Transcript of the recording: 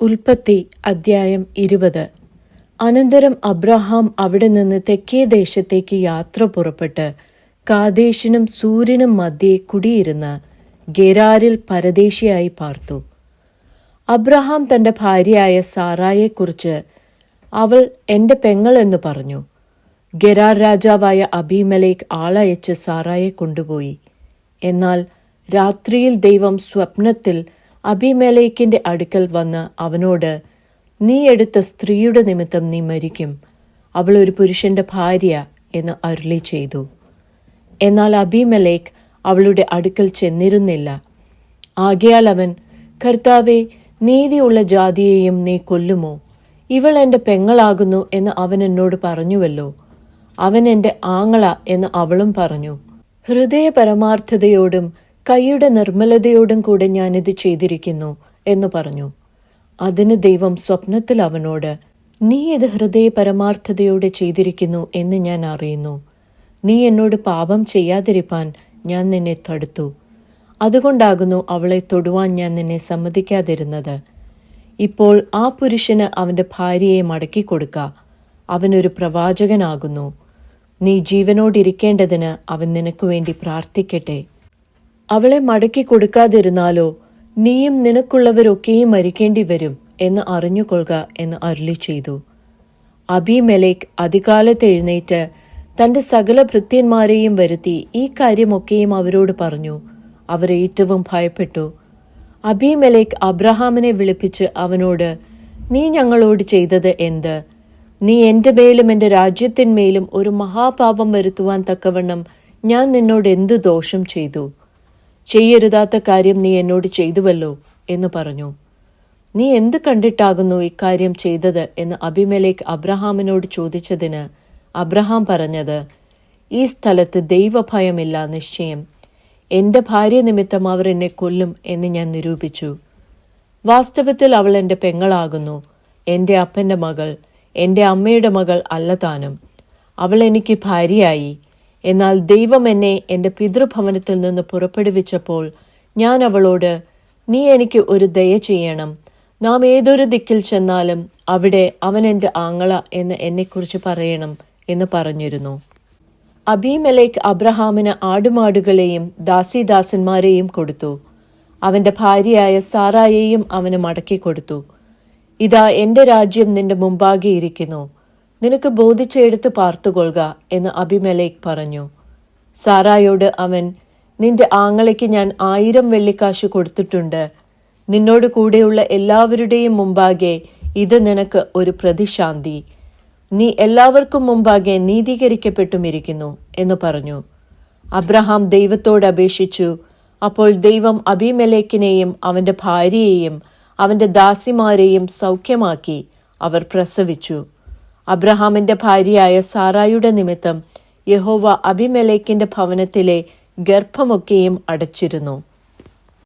ഉൽപ്പത്തി അദ്ധ്യായം ഇരുപത്. അനന്തരം അബ്രഹാം അവിടെ നിന്ന് തെക്കേ ദേശത്തേക്ക് യാത്ര പുറപ്പെട്ട് കാദേശിനും സൂര്യനും മധ്യേ കുടിയിരുന്ന ഗെരാരിൽ പരദേശിയായി പാർത്തു. അബ്രഹാം തന്റെ ഭാര്യയായ സാറായെക്കുറിച്ച് അവൾ എന്റെ പെങ്ങൾ എന്ന് പറഞ്ഞു. ഗെരാർ രാജാവായ അബീമലേക്ക് ആളയച്ച് സാറായെ കൊണ്ടുപോയി. എന്നാൽ രാത്രിയിൽ ദൈവം സ്വപ്നത്തിൽ അബിമേലേക്കിന്റെ അടുക്കൽ വന്ന് അവനോട് നീ എടുത്ത സ്ത്രീയുടെ നിമിത്തം നീ മരിക്കും. അവൾ ഒരു പുരുഷന്റെ ഭാര്യ എന്ന് അരുളി ചെയ്തു. എന്നാൽ അബിമലേക്ക് അവളുടെ അടുക്കൽ ചെന്നിരുന്നില്ല. ആകയാൽ അവൻ കർത്താവെ നീതിയുള്ള ജാതിയെയും നീ കൊല്ലുമോ? ഇവൾ എന്റെ പെങ്ങളാകുന്നു എന്ന് അവൻ എന്നോട് പറഞ്ഞുവല്ലോ. അവൻ എന്റെ ആങ്ങള എന്ന് അവളും പറഞ്ഞു. ഹൃദയ പരമാർത്ഥതയോടും കൈയുടെ നിർമ്മലതയോടും കൂടെ ഞാനിത് ചെയ്തിരിക്കുന്നു എന്ന് പറഞ്ഞു. അതിന് ദൈവം സ്വപ്നത്തിൽ അവനോട് നീ ഇത് ഹൃദയ പരമാർത്ഥതയോടെ ചെയ്തിരിക്കുന്നു എന്ന് ഞാൻ അറിയുന്നു. നീ എന്നോട് പാപം ചെയ്യാതിരിപ്പാൻ ഞാൻ നിന്നെ തടുത്തു. അതുകൊണ്ടാകുന്നു അവളെ തൊടുവാൻ ഞാൻ നിന്നെ സമ്മതിക്കാതിരുന്നത്. ഇപ്പോൾ ആ പുരുഷന് അവന്റെ ഭാര്യയെ മടക്കി കൊടുക്ക. അവനൊരു പ്രവാചകനാകുന്നു. നീ ജീവനോടിരിക്കേണ്ടതിന് അവൻ നിനക്ക് വേണ്ടി പ്രാർത്ഥിക്കട്ടെ. അവളെ മടക്കി കൊടുക്കാതിരുന്നാലോ നീയും നിനക്കുള്ളവരൊക്കെയും മരിക്കേണ്ടി വരും എന്ന് അറിഞ്ഞുകൊള്ളുക എന്ന് അരുളി ചെയ്തു. അബിമെലേക്ക് അധികാലത്ത് എഴുന്നേറ്റ് തന്റെ സകല ഭൃത്യന്മാരെയും വരുത്തി ഈ കാര്യമൊക്കെയും അവരോട് പറഞ്ഞു. അവർ ഏറ്റവും ഭയപ്പെട്ടു. അബിമെലേക്ക് അബ്രഹാമിനെ വിളിപ്പിച്ച് അവനോട് നീ ഞങ്ങളോട് ചെയ്തത് എന്ത്? നീ എന്റെ മേലും എന്റെ രാജ്യത്തിന്മേലും ഒരു മഹാപാപം വരുത്തുവാൻ തക്കവണ്ണം ഞാൻ നിന്നോട് എന്തു ദോഷം ചെയ്തു? ചെയ്യരുതാത്ത കാര്യം നീ എന്നോട് ചെയ്തുവല്ലോ എന്ന് പറഞ്ഞു. നീ എന്ത് കണ്ടിട്ടാകുന്നു ഇക്കാര്യം ചെയ്തത് എന്ന് അഭിമലേഖ് അബ്രഹാമിനോട് ചോദിച്ചതിന് അബ്രഹാം പറഞ്ഞത് ഈ സ്ഥലത്ത് ദൈവഭയമില്ല നിശ്ചയം. എന്റെ ഭാര്യ നിമിത്തം അവർ എന്നെ കൊല്ലും എന്ന് ഞാൻ നിരൂപിച്ചു. വാസ്തവത്തിൽ അവൾ എന്റെ പെങ്ങളാകുന്നു. എന്റെ അപ്പന്റെ മകൾ എന്റെ അമ്മയുടെ മകൾ അല്ല താനും. അവൾ എനിക്ക് ഭാര്യയായി. എന്നാൽ ദൈവം എന്നെ എന്റെ പിതൃഭവനത്തിൽ നിന്ന് പുറപ്പെടുവിച്ചപ്പോൾ ഞാൻ അവളോട് നീ എനിക്ക് ഒരു ദയ ചെയ്യണം. നാം ഏതൊരു ദിക്കിൽ ചെന്നാലും അവിടെ അവൻ എന്റെ ആങ്ങള എന്ന് എന്നെക്കുറിച്ച് പറയണം എന്ന് പറഞ്ഞിരുന്നു. അബീമലേക്ക് അബ്രഹാമിന് ആടുമാടുകളെയും ദാസിദാസന്മാരെയും കൊടുത്തു. അവന്റെ ഭാര്യയായ സാറായെയും അവന് മടക്കി കൊടുത്തു. ഇതാ എന്റെ രാജ്യം നിന്റെ മുമ്പാകെ ഇരിക്കുന്നു. നിനക്ക് ബോധിച്ചെടുത്ത് പാർത്തുകൊള്ളുക എന്ന് അഭിമലേഖ് പറഞ്ഞു. സാറായോട് അവൻ നിന്റെ ആങ്ങളയ്ക്ക് ഞാൻ ആയിരം വെള്ളിക്കാശ് കൊടുത്തിട്ടുണ്ട്. നിന്നോട് കൂടെയുള്ള എല്ലാവരുടെയും മുമ്പാകെ ഇത് നിനക്ക് ഒരു പ്രതിശാന്തി. നീ എല്ലാവർക്കും മുമ്പാകെ നീതീകരിക്കപ്പെട്ടുമിരിക്കുന്നു എന്ന് പറഞ്ഞു. അബ്രഹാം ദൈവത്തോട് അപേക്ഷിച്ചു. അപ്പോൾ ദൈവം അബിമലേക്കിനെയും അവന്റെ ഭാര്യയെയും അവന്റെ ദാസിമാരെയും സൗഖ്യമാക്കി. അവർ പ്രസവിച്ചു. അബ്രഹാമിന്റെ ഭാര്യയായ സാറായുടെ നിമിത്തം യഹോവ അബിമലേക്കിന്റെ ഭവനത്തിലെ ഗർഭമൊക്കെയും അടച്ചിരുന്നു.